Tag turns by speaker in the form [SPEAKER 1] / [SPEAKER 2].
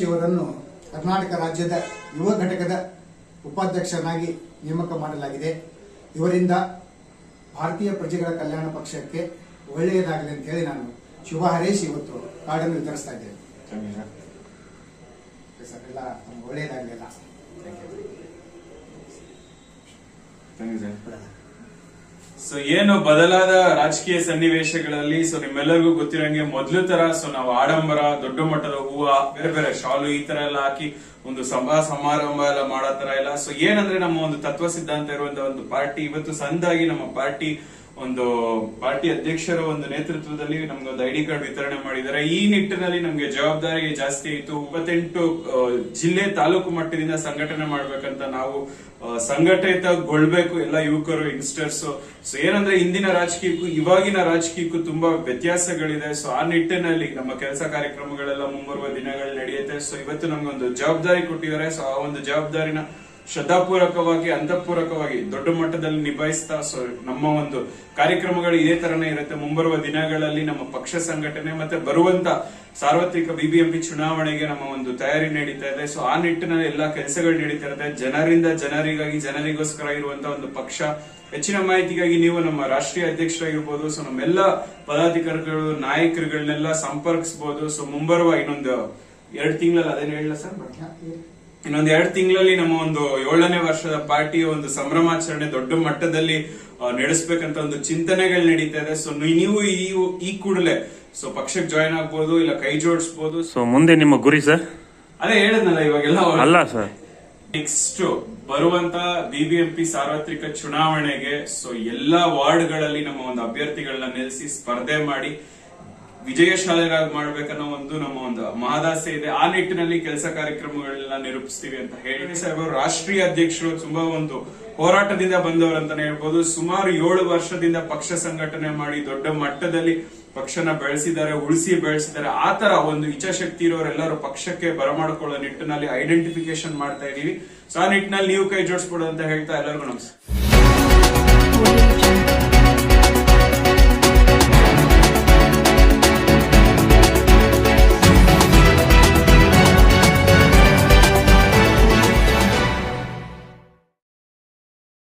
[SPEAKER 1] ಇವರನ್ನು ಕರ್ನಾಟಕ ರಾಜ್ಯದ ಯುವ ಘಟಕದ ಉಪಾಧ್ಯಕ್ಷರನ್ನಾಗಿ ನೇಮಕ ಮಾಡಲಾಗಿದೆ. ಇವರಿಂದ ಭಾರತೀಯ ಪ್ರಜೆಗಳ ಕಲ್ಯಾಣ ಪಕ್ಷಕ್ಕೆ ಒಳ್ಳೆಯದಾಗಲಿ ಅಂತ ಹೇಳಿ ನಾನು ಶುಭ ಹರೇಶ್ ಇವತ್ತು ಕಾರ್ಡನ್ನು ವಿತರಿಸ್ತಾ ಇದ್ದೇನೆ. ಸರ್ ಎಲ್ಲ ಯು ಒಳ್ಳೆಯದಾಗಲಿಲ್ಲ
[SPEAKER 2] ಸೊ ಏನು ಬದಲಾದ ರಾಜಕೀಯ ಸನ್ನಿವೇಶಗಳಲ್ಲಿ ಸೊ ನಿಮ್ಮೆಲ್ಲರಿಗೂ ಗೊತ್ತಿರಂಗೆ ಮೊದಲು ತರ ಸೊ ನಾವು ಆಡಂಬರ, ದೊಡ್ಡ ಮಟ್ಟದ ಹೂವ, ಬೇರೆ ಬೇರೆ ಶಾಲು ಈ ತರ ಎಲ್ಲ ಹಾಕಿ ಒಂದು ಸಭಾ ಸಮಾರಂಭ ಎಲ್ಲ ಮಾಡೋ ತರ ಇಲ್ಲ ಸೊ ಏನಂದ್ರೆ ನಮ್ಮ ಒಂದು ತತ್ವ ಸಿದ್ಧಾಂತ ಇರುವಂತ ಒಂದು ಪಾರ್ಟಿ. ಇವತ್ತು ಸಂದಾಗಿ ನಮ್ಮ ಪಾರ್ಟಿ ಒಂದು ಪಾರ್ಟಿ ಅಧ್ಯಕ್ಷರ ಒಂದು ನೇತೃತ್ವದಲ್ಲಿ ನಮ್ಗೆ ಒಂದು ಐಡಿ ಕಾರ್ಡ್ ವಿತರಣೆ ಮಾಡಿದ್ದಾರೆ. ಈ ನಿಟ್ಟಿನಲ್ಲಿ ನಮ್ಗೆ ಜವಾಬ್ದಾರಿ ಜಾಸ್ತಿ ಇತ್ತು ಇಪ್ಪತ್ತೆಂಟು ಜಿಲ್ಲೆ ತಾಲೂಕು ಮಟ್ಟದಿಂದ ಸಂಘಟನೆ ಮಾಡ್ಬೇಕಂತ ನಾವು ಸಂಘಟಿತಗೊಳ್ಬೇಕು ಎಲ್ಲ ಯುವಕರು ಯಂಗ್ಸ್ಟರ್ಸ್ ಸೊ ಏನಂದ್ರೆ ಇಂದಿನ ರಾಜಕೀಯಕ್ಕೂ, ಇವಾಗಿನ ರಾಜಕೀಯಕ್ಕೂ ತುಂಬಾ ವ್ಯತ್ಯಾಸಗಳಿದೆ. ಸೊ ಆ ನಿಟ್ಟಿನಲ್ಲಿ ನಮ್ಮ ಕೆಲಸ ಕಾರ್ಯಕ್ರಮಗಳೆಲ್ಲ ಮುಂಬರುವ ದಿನಗಳಲ್ಲಿ ನಡೆಯುತ್ತೆ. ಸೊ ಇವತ್ತು ನಮ್ಗೆ ಒಂದು ಜವಾಬ್ದಾರಿ ಕೊಟ್ಟಿದ್ದಾರೆ. ಸೊ ಆ ಒಂದು ಜವಾಬ್ದಾರಿನ ಶ್ರದ್ಧಾಪೂರ್ವಕವಾಗಿ ಅಂತಃಪೂರ್ವಕವಾಗಿ ದೊಡ್ಡ ಮಟ್ಟದಲ್ಲಿ ನಿಭಾಯಿಸ್ತಾ, ಸೊ ನಮ್ಮ ಒಂದು ಕಾರ್ಯಕ್ರಮಗಳು ಇದೇ ತರನೇ ಇರುತ್ತೆ. ಮುಂಬರುವ ದಿನಗಳಲ್ಲಿ ನಮ್ಮ ಪಕ್ಷ ಸಂಘಟನೆ ಮತ್ತೆ ಬರುವಂತ ಸಾರ್ವತ್ರಿಕ ಬಿಬಿಎಂಪಿ ಚುನಾವಣೆಗೆ ನಮ್ಮ ಒಂದು ತಯಾರಿ ನಡೀತಾ ಇದೆ. ಸೊ ಆ ನಿಟ್ಟಿನಲ್ಲಿ ಎಲ್ಲಾ ಕೆಲಸಗಳು ನಡೀತಾ ಇರುತ್ತೆ. ಜನರಿಂದ ಜನರಿಗಾಗಿ, ಜನರಿಗೋಸ್ಕರ ಇರುವಂತ ಒಂದು ಪಕ್ಷ. ಹೆಚ್ಚಿನ ಮಾಹಿತಿಗಾಗಿ ನೀವು ನಮ್ಮ ರಾಷ್ಟ್ರೀಯ ಅಧ್ಯಕ್ಷರಾಗಿರ್ಬೋದು. ಸೊ ನಮ್ಮೆಲ್ಲ ಪದಾಧಿಕಾರಿಗಳು, ನಾಯಕರುಗಳನ್ನೆಲ್ಲ ಸಂಪರ್ಕಿಸಬಹುದು ಸೊ ಮುಂಬರುವ ಇನ್ನೊಂದು ಎರಡು ತಿಂಗಳಲ್ಲಿ, ಅದೇನು ಹೇಳಲ್ಲ ಸರ್? ಇನ್ನೊಂದ್ ಎರಡು ತಿಂಗಳಲ್ಲಿ ನಮ್ಮ ಒಂದು ಏಳನೇ ವರ್ಷದ ಪಾರ್ಟಿಯ ಒಂದು ಸಂಭ್ರಮಾಚರಣೆ ದೊಡ್ಡ ಮಟ್ಟದಲ್ಲಿ ನಡೆಸಬೇಕಂತ ಒಂದು ಚಿಂತನೆಗಳು ನಡೀತಾ ಇದೆ. ಸೊ ನೀವು ಈ ಈ ಕೂಡಲೇ ಸೊ ಪಕ್ಷಕ್ಕೆ ಜಾಯ್ನ್ ಆಗ್ಬೋದು ಇಲ್ಲ ಕೈ ಜೋಡಿಸ್ಬೋದು.
[SPEAKER 3] ಸೊ ಮುಂದೆ ನಿಮ್ಮ ಗುರಿ ಸರ್?
[SPEAKER 2] ಅದೇ ಹೇಳದ್ನಲ್ಲ ಇವಾಗೆಲ್ಲ
[SPEAKER 3] ಅಲ್ಲ ಸರ್.
[SPEAKER 2] ನೆಕ್ಸ್ಟ್ ಬರುವಂತ ಬಿಬಿಎಂಪಿ ಸಾರ್ವತ್ರಿಕ ಚುನಾವಣೆಗೆ ಸೊ ಎಲ್ಲಾ ವಾರ್ಡ್ಗಳಲ್ಲಿ ನಮ್ಮ ಒಂದು ಅಭ್ಯರ್ಥಿಗಳನ್ನ ನಿಲ್ಲಿಸಿ ಸ್ಪರ್ಧೆ ಮಾಡಿ ವಿಜಯಶಾಲಿರಾಗಿ ಮಾಡ್ಬೇಕನ್ನೋ ಒಂದು ನಮ್ಮ ಒಂದು ಮಹದಾಸೆ ಇದೆ. ಆ ನಿಟ್ಟಿನಲ್ಲಿ ಕೆಲಸ ಕಾರ್ಯಕ್ರಮಗಳನ್ನ ನಿರೂಪಿಸ್ತೀವಿ ಅಂತ ಹೇಳಿ. ಸಾಹೇಬ್ ಅವರು ರಾಷ್ಟ್ರೀಯ ಅಧ್ಯಕ್ಷರು ತುಂಬಾ ಒಂದು ಹೋರಾಟದಿಂದ ಬಂದವರು ಅಂತಾನೆ ಹೇಳ್ಬೋದು. ಸುಮಾರು ಏಳು ವರ್ಷದಿಂದ ಪಕ್ಷ ಸಂಘಟನೆ ಮಾಡಿ ದೊಡ್ಡ ಮಟ್ಟದಲ್ಲಿ ಪಕ್ಷನ ಬೆಳೆಸಿದ್ದಾರೆ ಉಳಿಸಿ ಬೆಳೆಸಿದ್ದಾರೆ. ಆ ತರ ಒಂದು ಇಚ್ಛಾಶಕ್ತಿ ಇರೋರೆಲ್ಲರೂ ಪಕ್ಷಕ್ಕೆ ಬರಮಾಡಿಕೊಳ್ಳೋ ನಿಟ್ಟಿನಲ್ಲಿ ಐಡೆಂಟಿಫಿಕೇಶನ್ ಮಾಡ್ತಾ ಇದೀವಿ ಸೊ ಆ ನಿಟ್ಟಿನಲ್ಲಿ ನೀವು ಕೈ ಜೋಡಿಸ್ಬೋದು ಅಂತ ಹೇಳ್ತಾ ಎಲ್ಲರಿಗೂ ನಮಸ್ಕಾರ.